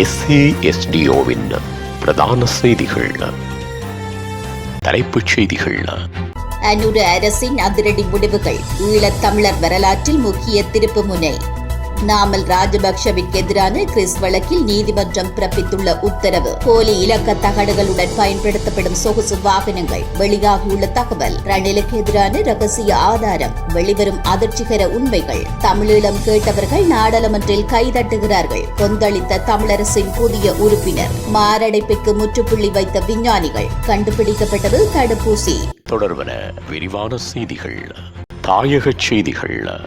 எஸ்ஏஎஸ்டிஓவின் பிரதான செய்திகள். தலைப்புச் செய்திகள். அனுர அரசின் அதிரடி முடிவுகள் ஈழத்தமிழர் வரலாற்றில் முக்கிய திருப்பு முனை. நாமல் ராஜபக்ஷவிற்கு எதிரான கிறிஸ் வழக்கில் நீதிமன்றம் பிறப்பித்துள்ள உத்தரவு. போலி இலக்க தகடுகளுடன் பயன்படுத்தப்படும் சொகுசு வாகனங்கள் வெளியாகியுள்ள தகவல். ரணிலுக்கு எதிரான ரகசிய ஆதாரம் வெளிவரும் அதிர்ச்சிகர உண்மைகள். தமிழீழம் கேட்டவர்கள் நாடாளுமன்றில் கைதட்டுகிறார்கள் கொந்தளித்த தமிழரசின் புதிய உறுப்பினர். மாரடைப்புக்கு முற்றுப்புள்ளி வைத்த விஞ்ஞானிகள் கண்டுபிடிக்கப்பட்டது தடுப்பூசி. தொடர்பன விரிவான செய்திகள் தாயக செய்திகள்.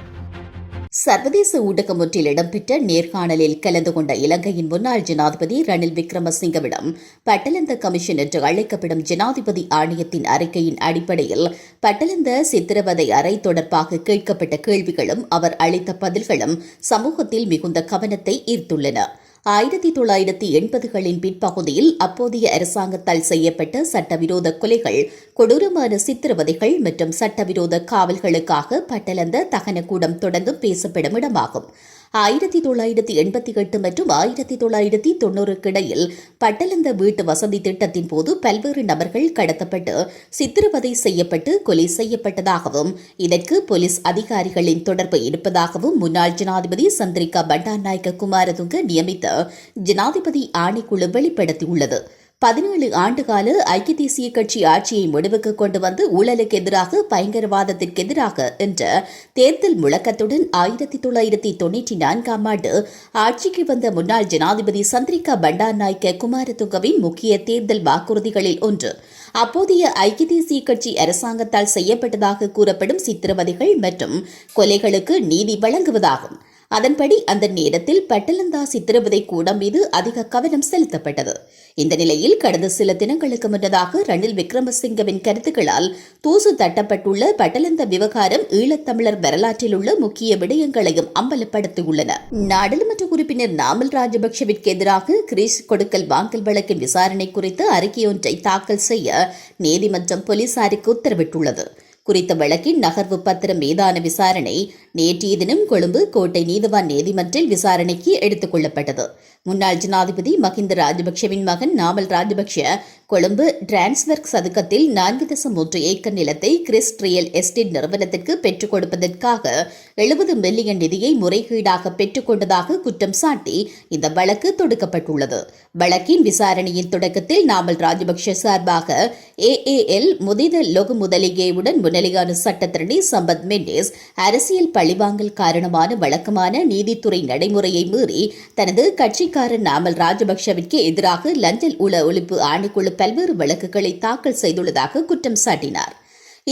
சர்வதேச ஊடகம் ஒன்றில் இடம்பெற்ற நேர்காணலில் கலந்து கொண்ட இலங்கையின் முன்னாள் ஜனாதிபதி ரணில் விக்ரமசிங்கவிடம் பட்டலந்த கமிஷன் என்று அழைக்கப்படும் ஜனாதிபதி ஆணையத்தின் அறிக்கையின் அடிப்படையில் பட்டலந்த சித்திரவதை அறை தொடர்பாக கேட்கப்பட்ட கேள்விகளும் அவர் அளித்த பதில்களும் சமூகத்தில் மிகுந்த கவனத்தை ஈர்த்துள்ளன. ஆயிரத்தி தொள்ளாயிரத்தி எண்பதுகளின் பிற்பகுதியில் அப்போதைய அரசாங்கத்தால் செய்யப்பட்ட சட்டவிரோத கொலைகள் கொடூரமான சித்திரவதைகள் மற்றும் சட்டவிரோத காவல்களுக்காக பட்டலந்த தகனக்கூடம் தொடர்ந்து பேசப்படும் இடமாகும். ஆயிரத்தி தொள்ளாயிரத்தி எண்பத்தி எட்டு மற்றும் ஆயிரத்தி தொள்ளாயிரத்தி தொன்னூறுக்கு இடையில் பட்டலந்த வீட்டு வசதி திட்டத்தின் போது பல்வேறு நபர்கள் கடத்தப்பட்டு சித்திரவதை செய்யப்பட்டு கொலை செய்யப்பட்டதாகவும் இதற்கு போலீஸ் அதிகாரிகளின் தொடர்பு இருப்பதாகவும் முன்னாள் ஜனாதிபதி சந்திரிகா பண்டாநாயக்க குமாரதுங்க நியமித்த ஜனாதிபதி ஆணைக்குழு வெளிப்படுத்தியுள்ளது. பதினேழு ஆண்டுகால ஐக்கிய தேசிய கட்சி ஆட்சியை முடிவுக்கு கொண்டு வந்து ஊழலுக்கு எதிராக பயங்கரவாதத்திற்கு எதிராக என்ற தேர்தல் முழக்கத்துடன் ஆயிரத்தி தொள்ளாயிரத்தி தொன்னூற்றி நான்காம் ஆண்டு ஆட்சிக்கு வந்த முன்னாள் ஜனாதிபதி சந்திரிகா பண்டாநாயக்க குமாரதுங்கவின் முக்கிய தேர்தல் வாக்குறுதிகளில் ஒன்று. அப்போதைய ஐக்கிய தேசிய கட்சி அரசாங்கத்தால் செய்யப்பட்டதாக கூறப்படும் சித்திரவதைகள் மற்றும் கொலைகளுக்கு நீதி வழங்குவதாகும். அதன்படி அந்த நேரத்தில் பட்டலந்தா சித்திரவதை கூடம் மீது அதிக கவனம் செலுத்தப்பட்டது. இந்த நிலையில் கடந்த சில தினங்களுக்கு முன்னதாக ரணில் விக்ரமசிங்கவின் கருத்துக்களால் தூசு தட்டப்பட்டுள்ள பட்டலந்த விவகாரம் ஈழத்தமிழர் வரலாற்றில் உள்ள முக்கிய விடயங்களையும் அம்பலப்படுத்தியுள்ளன. நாடாளுமன்ற உறுப்பினர் நாமல் ராஜபக்ஷவிற்கு எதிராக கிரீஸ் கொடுக்கல் வாங்கல் வழக்கின் விசாரணை குறித்து அறிக்கையொன்றை தாக்கல் செய்ய நீதிமன்றம் போலீசாருக்கு உத்தரவிட்டுள்ளது. குறித்த வழக்கின் நகர்வு பத்திரம் மீதான விசாரணை நேற்றைய தினம் கொழும்பு கோட்டை நீதவான் நீதிமன்றில் விசாரணைக்கு எடுத்துக் கொள்ளப்பட்டது. முன்னாள் ஜனாதிபதி மஹிந்த ராஜபக்ஷவின் மகன் நாமல் ராஜபக்ஷ கொழும்பு டிரான்ஸ்வர்க் சதுக்கத்தில் நான்கு தசம் மூன்று ஏக்கர் நிலத்தை கிறிஸ் ரியல் எஸ்டேட் நிறுவனத்திற்கு பெற்றுக் கொடுப்பதற்காக எழுபது மில்லியன் நிதியை முறைகேடாக பெற்றுக் கொண்டதாக குற்றம் சாட்டி இந்த வழக்கு தொடுக்கப்பட்டுள்ளது. வழக்கின் விசாரணையின் தொடக்கத்தில் நாமல் ராஜபக்ஷ சார்பாக ஏஏஎல் முதித லொகு முதலிகேவுடன் முன்னிலையான சட்டத்திரணி சம்பத் மெண்டேஸ் அரசியல் பழிவாங்கல் காரணமான வழக்கமான நீதித்துறை நடைமுறையை மீறி தனது கட்சிக்காரர் நாமல் ராஜபக்ஷவிற்கு எதிராக லஞ்சல் உள ஒழிப்பு ஆணைக்குழு பல்வேறு வழக்குகளை தாக்கல் செய்துள்ளதாக குற்றம் சாட்டினார்.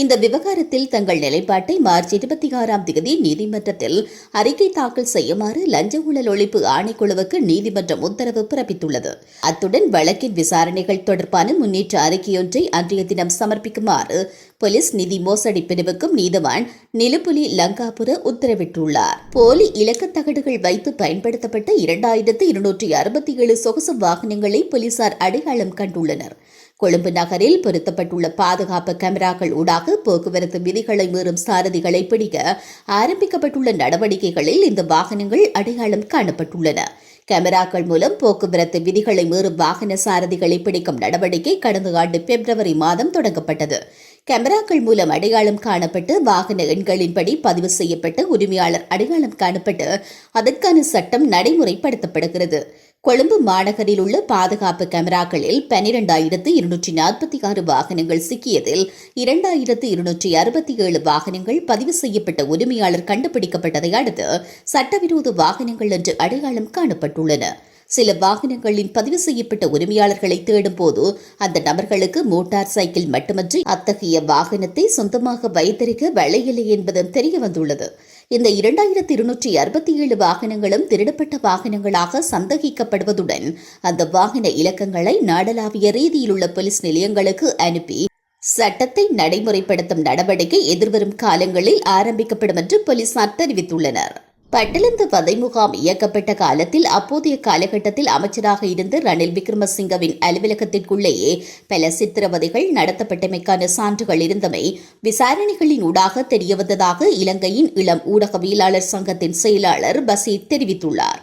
இந்த விவகாரத்தில் தங்கள் நிலைப்பாட்டை மார்ச் இருபத்தி ஆறாம் தேதி நீதிமன்றத்தில் அறிக்கை தாக்கல் செய்யுமாறு லஞ்ச ஊழல் ஒழிப்பு ஆணைக்குழுவுக்கு நீதிமன்றம் உத்தரவு பிறப்பித்துள்ளது. அத்துடன் வழக்கின் விசாரணைகள் தொடர்பான முன்னேற்ற அறிக்கையொன்றை அன்றைய தினம் சமர்ப்பிக்குமாறு போலீஸ் நிதி மோசடி பிரிவுக்கும் நீதவான் நிலுப்புலி லங்காபுர உத்தரவிட்டுள்ளார். போலி இலக்க தகடுகள் வைத்து பயன்படுத்தப்பட்ட இரண்டாயிரத்து இருநூற்றி அறுபத்தி ஏழு சொகுசு வாகனங்களை போலீசார் அடையாளம் கண்டுள்ளனர். கொழும்பு நகரில் பொருத்தப்பட்டுள்ள பாதுகாப்பு கேமராக்கள் ஊடாக போக்குவரத்து விதிகளை மீறும் சாரதிகளை பிடிக்க ஆரம்பிக்கப்பட்டுள்ள நடவடிக்கைகளில் இந்த வாகனங்கள் அடையாளம் காணப்பட்டுள்ளன. கேமராக்கள் மூலம் போக்குவரத்து விதிகளை மீறும் வாகன சாரதிகளை பிடிக்கும் நடவடிக்கை கடந்த ஆண்டு பிப்ரவரி மாதம் தொடங்கப்பட்டது. கேமராக்கள் மூலம் அடையாளம் காணப்பட்டு வாகன எண்களின்படி பதிவு செய்யப்பட்ட உரிமையாளர் அடையாளம் காணப்பட்டு அதற்கான சட்டம் நடைமுறைப்படுத்தப்படுகிறது. கொழும்பு மாநகரில் உள்ள பாதுகாப்பு கேமராக்களில் பனிரெண்டாயிரத்து இருநூற்றி நாற்பத்தி ஆறு வாகனங்கள் சிக்கியதில் இரண்டாயிரத்து இருநூற்றி அறுபத்தி ஏழு வாகனங்கள் பதிவு செய்யப்பட்ட உரிமையாளர் கண்டுபிடிக்கப்பட்டதை அடுத்து சட்டவிரோத வாகனங்கள் என்று அடையாளம் காணப்பட்டுள்ளன. சில வாகனங்களின் பதிவு செய்யப்பட்ட உரிமையாளர்களை தேடும் போது அந்த நபர்களுக்கு மோட்டார் சைக்கிள் மட்டுமன்றி அத்தகைய வாகனத்தை சொந்தமாக வைத்திருக்க வழியில்லை என்பதும் தெரிய வந்துள்ளது இந்த இரண்டாயிரத்தி இருநூற்றி அறுபத்தி ஏழு வாகனங்களும் திருடப்பட்ட வாகனங்களாக சந்தேகிக்கப்படுவதுடன் அந்த வாகன இலக்கங்களை நாடளாவிய ரீதியில் உள்ள போலீஸ் நிலையங்களுக்கு அனுப்பி சட்டத்தை நடைமுறைப்படுத்தும் நடவடிக்கை எதிர்வரும் காலங்களில் ஆரம்பிக்கப்படும் என்று போலீசார் தெரிவித்துள்ளனர். பட்டலந்து வதை முகாம் இயக்கப்பட்ட காலத்தில் அப்போதைய காலகட்டத்தில் அமைச்சராக இருந்த ரணில் விக்ரமசிங்கவின் அலுவலகத்திற்குள்ளேயே பல சித்திரவதைகள் நடத்தப்பட்டமைக்கான சான்றுகள் இருந்தமை விசாரணைகளின் ஊடாக தெரியவந்ததாக இலங்கையின் இளம் ஊடகவியலாளர் சங்கத்தின் செயலாளர் பசீர் தெரிவித்துள்ளார்.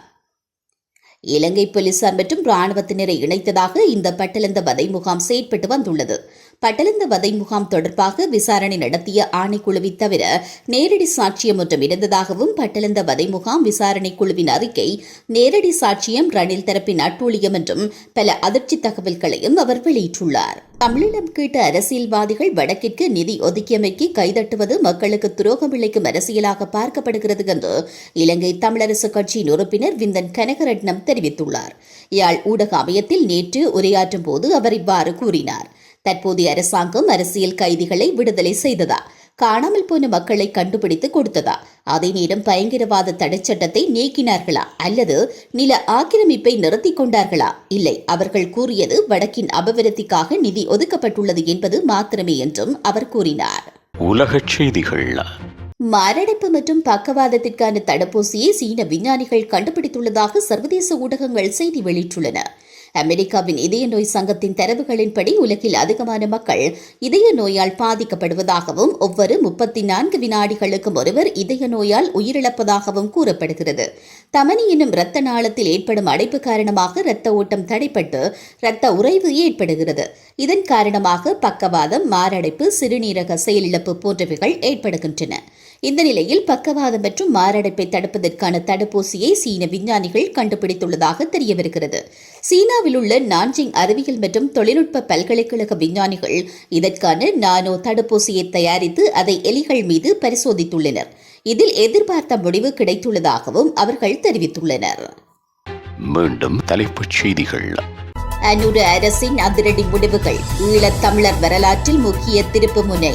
இலங்கை போலீசார் மற்றும் ராணுவத்தினரை இணைத்ததாக இந்த பட்டலந்த வதை முகாம் செயற்பட்டு வந்துள்ளது. பட்டலந்த வதை முகாம் தொடர்பாக விசாரணை நடத்திய ஆணைக்குழுவை தவிர நேரடி சாட்சியம் ஒன்றும் இருந்ததாகவும் பட்டலந்த வதை முகாம் விசாரணை குழுவின் அறிக்கை நேரடி சாட்சியம் ரணில் தரப்பின் அட்டூழியம் என்றும் பல அதிர்ச்சி தகவல்களையும் அவர் வெளியிட்டுள்ளார். தமிழீழம் கேட்ட அரசியல்வாதிகள் வடக்கிற்கு நிதி ஒதுக்கியமைக்கு கைதட்டுவது மக்களுக்கு துரோகம் இழைக்கும் அரசியலாக பார்க்கப்படுகிறது என்று இலங்கை தமிழரசு கட்சியின் உறுப்பினர் விந்தன் கனகரட்னம் தெரிவித்துள்ளார். யாழ் ஊடக அமையத்தில் நேற்று உரையாற்றும் போது அவர் இவ்வாறு கூறினார். தற்போதைய அரசாங்கம் அரசியல் கைதிகளை விடுதலை செய்ததா? காணாமல் போன மக்களை கண்டுபிடித்து கொடுத்ததா? அதே நேரம் பயங்கரவாத தடைச்சட்டத்தை நீக்கினார்களா? அல்லது நில ஆக்கிரமிப்பை நிறுத்திக் கொண்டார்களா? இல்லை அவர்கள் கூறியது வடக்கின் அபிவிருத்திக்காக நிதி ஒதுக்கப்பட்டுள்ளது என்பது மாத்திரமே என்றும் அவர் கூறினார். உலகச் செய்திகள். மாரடைப்பு மற்றும் பக்கவாதத்திற்கான தடுப்பூசியை சீன விஞ்ஞானிகள் கண்டுபிடித்துள்ளதாக சர்வதேச ஊடகங்கள் செய்தி வெளியிட்டுள்ளன. அமெரிக்காவின் இதய நோய் சங்கத்தின் தரவுகளின்படி உலகில் அதிகமான மக்கள் இதய நோயால் பாதிக்கப்படுவதாகவும் ஒவ்வொரு முப்பத்தி நான்கு வினாடிகளுக்கும் ஒருவர் இதய நோயால் உயிரிழப்பதாகவும் கூறப்படுகிறது. தமனி என்னும் இரத்த நாளத்தில் ஏற்படும் அடைப்பு காரணமாக இரத்த ஓட்டம் தடைப்பட்டு இரத்த உறைவு ஏற்படுகிறது. இதன் காரணமாக பக்கவாதம் மாரடைப்பு சிறுநீரக செயலிழப்பு போன்றவைகள் ஏற்படுகின்றன. இந்த நிலையில் பக்கவாதம் மற்றும் மாரடைப்பை தடுப்பதற்கான தடுப்பூசியை சீன விஞ்ஞானிகள் கண்டுபிடித்துள்ளதாக தெரியவருகிறது. சீனாவில் உள்ள நான்ஜிங் அறிவியல் மற்றும் தொழில்நுட்ப பல்கலைக்கழக விஞ்ஞானிகள் இதற்கான நானோ தடுப்பூசியை தயாரித்து அதை எலிகள் மீது பரிசோதித்துள்ளனர். இதில் எதிர்பார்த்த முடிவு கிடைத்துள்ளதாகவும் அவர்கள் தெரிவித்துள்ளனர். மீண்டும் தலைப்புச் செய்திகள். அனுர அரசின் அதிரடி முடிவுகள் ஈழத் தமிழர் வரலாற்றில் முக்கிய திருப்புமுனை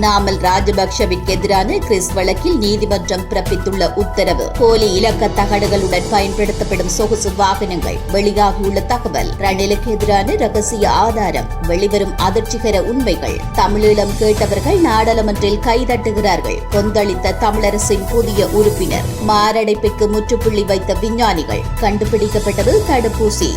நாமல் ராஜபக்ஷவிற்கு எதிரான கிறிஸ் வழக்கில் நீதிமன்றம் பிறப்பித்துள்ள உத்தரவு. போலி இலக்க தகடுகளுடன் பயன்படுத்தப்படும் சொகுசு வாகனங்கள் வெளியாகியுள்ள தகவல். ரணிலுக்கு எதிரான ரகசிய ஆதாரம் வெளிவரும் அதிர்ச்சிகர உண்மைகள். தமிழீழம் கேட்டவர்கள் நாடாளுமன்றில் கைதட்டுகிறார்கள் கொந்தளித்த தமிழரசின் புதிய உறுப்பினர். மாரடைப்புக்கு முற்றுப்புள்ளி வைத்த விஞ்ஞானிகள் கண்டுபிடிக்கப்பட்டது தடுப்பூசி.